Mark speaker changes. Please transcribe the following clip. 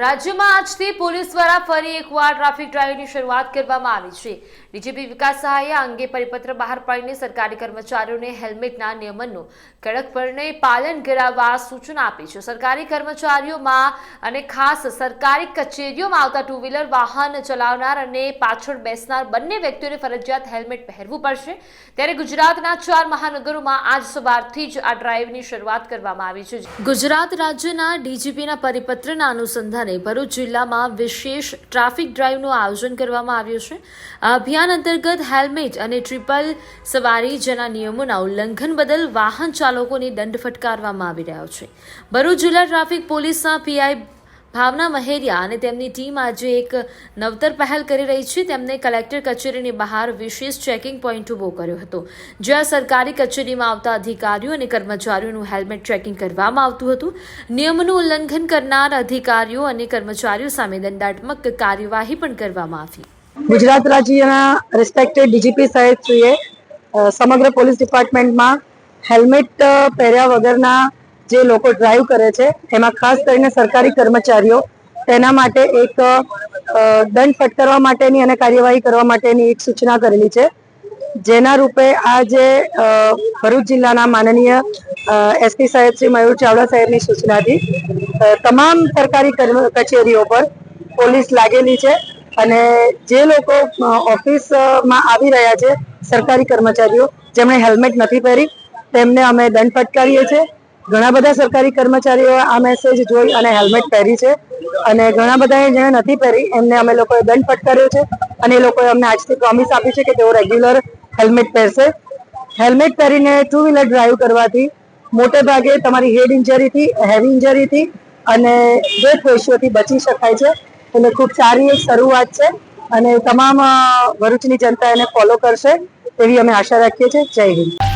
Speaker 1: રાજ્યમાં આજથી પોલીસ દ્વારા ફરી એકવાર ટ્રાફિક ડ્રાઈવની શરૂઆત કરવામાં આવી છે. ડીજીપી વિકાસ સહાયે અંગે પરિપત્ર બહાર પાડીને સરકારી કર્મચારીઓને હેલ્મેટના નિયમનનું કડકપણે પાલન કરાવવા સૂચના આપી છે. સરકારી કર્મચારીઓમાં અને ખાસ સરકારી કચેરીઓમાં આવતા ટુ વ્હીલર વાહન ચલાવનાર અને પાછળ બેસનાર બંને વ્યક્તિઓને ફરજિયાત હેલ્મેટ પહેરવું પડશે. ત્યારે ગુજરાતના ચાર મહાનગરોમાં આજ સવારથી જ આ ડ્રાઈવની શરૂઆત કરવામાં આવી છે. ગુજરાત રાજ્યના ડીજીપીના પરિપત્રના અનુસંધાને ભરૂચ જિલ્લામાં વિશેષ ટ્રાફિક ડ્રાઈવનું આયોજન કરવામાં આવ્યું છે. આ અભિયાન અંતર્ગત હેલ્મેટ અને ટ્રિપલ સવારી જેના નિયમોના ઉલ્લંઘન બદલ વાહન ચાલકોને દંડ ફટકારવામાં આવી રહ્યો છે. ભરૂચ જિલ્લા ટ્રાફિક પોલીસના પીઆઈ ભાવના મહેરિયા અને તેમની ટીમ આજે એક નવતર પહેલ કરી રહી છે. તેમને કલેક્ટર કચેરીની બહાર વિશેષ ચેકિંગ પોઈન્ટ ઊભો કર્યો હતો જ્યાં સરકારી કચેરીમાં આવતા અધિકારીઓ અને કર્મચારીઓનું હેલ્મેટ ચેકિંગ કરવામાં આવતું હતું. નિયમનું ઉલ્લંઘન કરનાર અધિકારીઓ અને કર્મચારીઓ સામે દંડાત્મક કાર્યવાહી પણ કરવામાં આવી.
Speaker 2: ગુજરાત રાજ્યના રિસ્પેક્ટેડ ડીજીપી અ, સમગ્ર પોલીસ ડિપાર્ટમેન્ટમાં હેલ્મેટ પહેર્યા વગરના જે લોકો ડ્રાઈવ કરે છે, એમાં ખાસ કરીને સરકારી કર્મચારીઓ, તેના માટે એક દંડ ફટકારવા માટેની અને કાર્યવાહી કરવા માટેની એક સૂચના કરેલી છે. જેના રૂપે આ જે ભરૂચ જિલ્લાના માનનીય એસપી સાહેબ શ્રી મયુર ચાવડા સાહેબની સૂચનાથી તમામ સરકારી કચેરીઓ પર પોલીસ લાગેલી છે અને જે લોકો ઓફિસમાં આવી રહ્યા છે, સરકારી કર્મચારીઓ, જેમણે હેલ્મેટ નથી પહેરી, તેમને અમે દંડ ફટકારીએ છીએ. ઘણા બધા સરકારી કર્મચારીઓ આ મેસેજ જોઈ અને હેલ્મેટ પહેરી છે. અને ઘણા બધા જેણે નથી પહેરી, એમને અમે લોકોએ દંડ ફટકાર્યો છે. અને એ લોકોએ અમને આજથી પ્રોમિસ આપી છે કે તેઓ રેગ્યુલર હેલ્મેટ પહેરશે. હેલ્મેટ પહેરીને ટુ વ્હીલર ડ્રાઈવ કરવાથી મોટે ભાગે તમારી હેડ ઇન્જરીથી હેવી ઇન્જરીથી અને ડેથ રેશિયોથી બચી શકાય છે. એટલે ખૂબ સારી એક શરૂઆત છે અને તમામ ભરૂચની જનતા એને ફોલો કરશે એવી અમે આશા રાખીએ છીએ. જય હિન્દ.